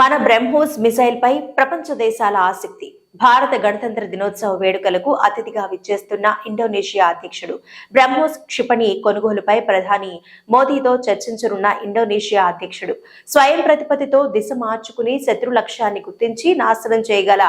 మన బ్రహ్మోస్ మిసైల్ పై ప్రపంచ దేశాల ఆసక్తి. భారత గణతంత్ర దినోత్సవ వేడుకలకు అతిథిగా విచ్చేస్తున్న ఇండోనేషియా అధ్యక్షుడు బ్రహ్మోస్ క్షిపణి కొనుగోలుపై ప్రధాని మోదీతో చర్చించనున్న ఇండోనేషియా అధ్యక్షుడు స్వయం ప్రతిపత్తితో దిశ మార్చుకుని శత్రు లక్ష్యాన్ని గుర్తించి నాశనం చేయగల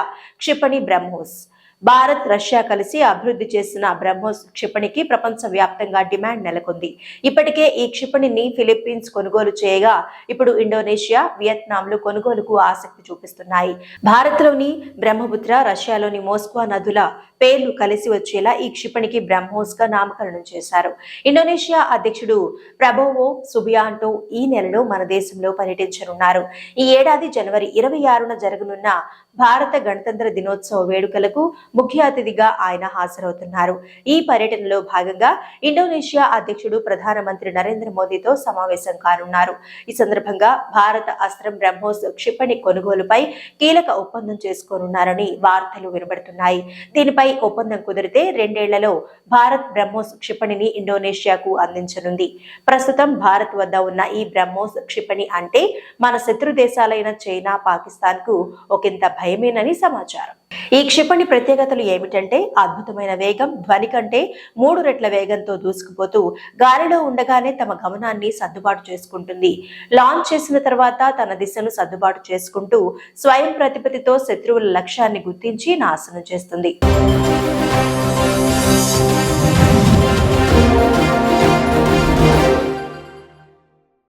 క్షిపణి బ్రహ్మోస్. భారత్ రష్యా కలిసి అభివృద్ధి చేసిన బ్రహ్మోస్ క్షిపణికి ప్రపంచ వ్యాప్తంగా డిమాండ్ నెలకొంది. ఇప్పటికే ఈ క్షిపణిని ఫిలిప్పీన్స్ కొనుగోలు చేయగా ఇప్పుడు ఇండోనేషియా వియత్నాంలు కొనుగోలుకు ఆసక్తి చూపిస్తున్నాయి. భారత్లోని బ్రహ్మపుత్ర రష్యాలోని మోస్క్వా నదుల పేర్లు కలిసి వచ్చేలా ఈ క్షిపణికి బ్రహ్మోస్గా నామకరణం చేశారు. ఇండోనేషియా అధ్యక్షుడు ప్రభోవో సుబియాంటో ఈ నెలలో మన దేశంలో పర్యటించనున్నారు. ఈ ఏడాది జనవరి ఇరవై ఆరున జరగనున్న భారత గణతంత్ర దినోత్సవ వేడుకలకు ముఖ్య అతిథిగా ఆయన హాజరవుతున్నారు. ఈ పర్యటనలో భాగంగా ఇండోనేషియా అధ్యక్షుడు ప్రధానమంత్రి నరేంద్ర మోదీతో సమావేశం కానున్నారు. ఈ సందర్భంగా భారత అస్త్రం బ్రహ్మోస్ క్షిపణి కొనుగోలుపై కీలక ఒప్పందం చేసుకోనున్నారని వార్తలు వినబడుతున్నాయి. దీనిపై ఒప్పందం కుదిరితే రెండేళ్ళలో భారత్ బ్రహ్మోస్ క్షిపణిని ఇండోనేషియాకు అందించనుంది. ప్రస్తుతం భారత్ వద్ద ఉన్న ఈ బ్రహ్మోస్ క్షిపణి అంటే మన శత్రు దేశాలైన చైనా పాకిస్తాన్కు ఒకంత భయమేనని సమాచారం. ఈ క్షిపణి ప్రత్యేకతలు ఏమిటంటే అద్భుతమైన వేగం ధ్వని కంటే మూడు రెట్ల వేగంతో దూసుకుపోతూ గాలిలో ఉండగానే తమ గమనాన్ని సర్దుబాటు చేసుకుంటుంది. లాంచ్ చేసిన తర్వాత తన దిశను సర్దుబాటు చేసుకుంటూ స్వయం ప్రతిపత్తితో శత్రువుల లక్ష్యాన్ని గుర్తించి నాశనం చేస్తుంది.